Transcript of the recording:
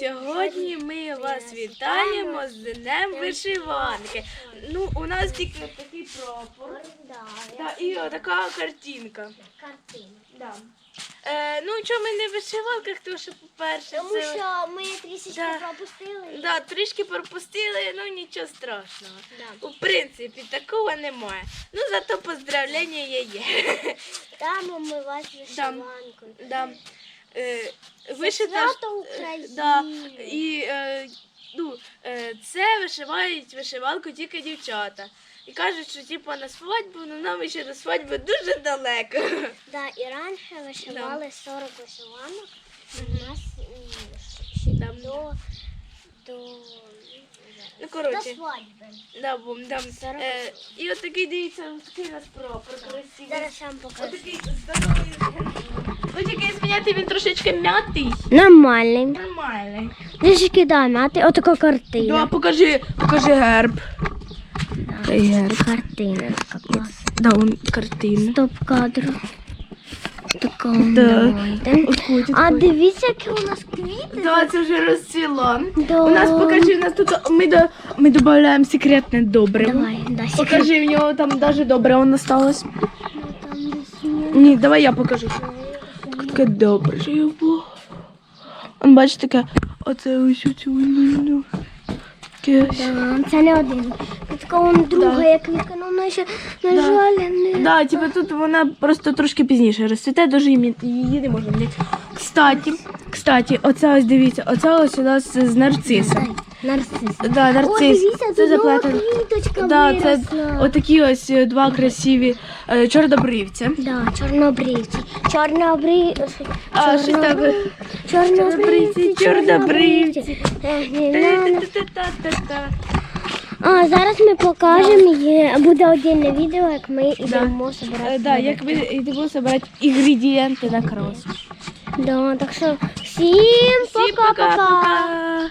сьогодні ми вас вітаємо з Днем вишиванки. Ну, у нас тільки такий прапор та, і така картинка. Картина. Да. Е, ну, чому ми не в вишиванках, тому що, по-перше, Тому це... що ми трішечки Да. пропустили. Да, трішки пропустили, ну нічого страшного. Да. У принципі, такого немає. Ну, зато поздравлення є. є. Дамо ми вас вишиванку. Да. Е, вишита України. Да. І е, ну, е, це вишивають вишиванку тільки дівчата. І кажуть, що типу на свадьбу, ну нам ще до свадьби дуже далеко. Да, і раніше вишивали 40 вишиванок. У нас ще Да. до, до, Ну, до свадьби. да, бум, да. Е, і от такий, дивіться, такий у нас прапор красивий. Зараз я вам покажу. Отакий здоровий. Тільки він трошечки м'ятий. Нормальний. Нормальний. Трішки да, мати отака Да, покажи, покажи герб. Цей герб. Картина. Да, он картина. Стоп кадру. Така Да. А дивіться, які у нас квіти. Да, це вже розцвіло. Да. У нас покажи, у нас тут ми до ми додаємо секретне добриво. Давай, да, секрет. Покажи, в нього там даже добре воно осталось. Ну. Ні, давай я покажу. Таке добриво. Он бачиш таке, оце ось цю лінію. Таке це не один. Тут вон друга є квітка, але вона ще, на Да. жаль, не. Да, типу тут вона просто трошки пізніше розцвіте, дуже її, не можна взяти. Кстати, кстати, оце ось дивіться, оце ось у нас з нарцисом. Нарцис. Да, О, нарцис. дивіться, це квіточка Да, це виросла. отакі ось е, два красиві е, чорнобривці. Да, чорнобривці. Чорнобривці. А, щось так. Чорнобривці, чорнобривці. Е. Та-та-та-та-та. А, зараз ми покажемо, є, буде отдельне відео, як ми йдемо Е, збирати. Да, як ми йдемо збирати інгредієнти на крос. Да, так що всім Всім пока-пока. пока-пока.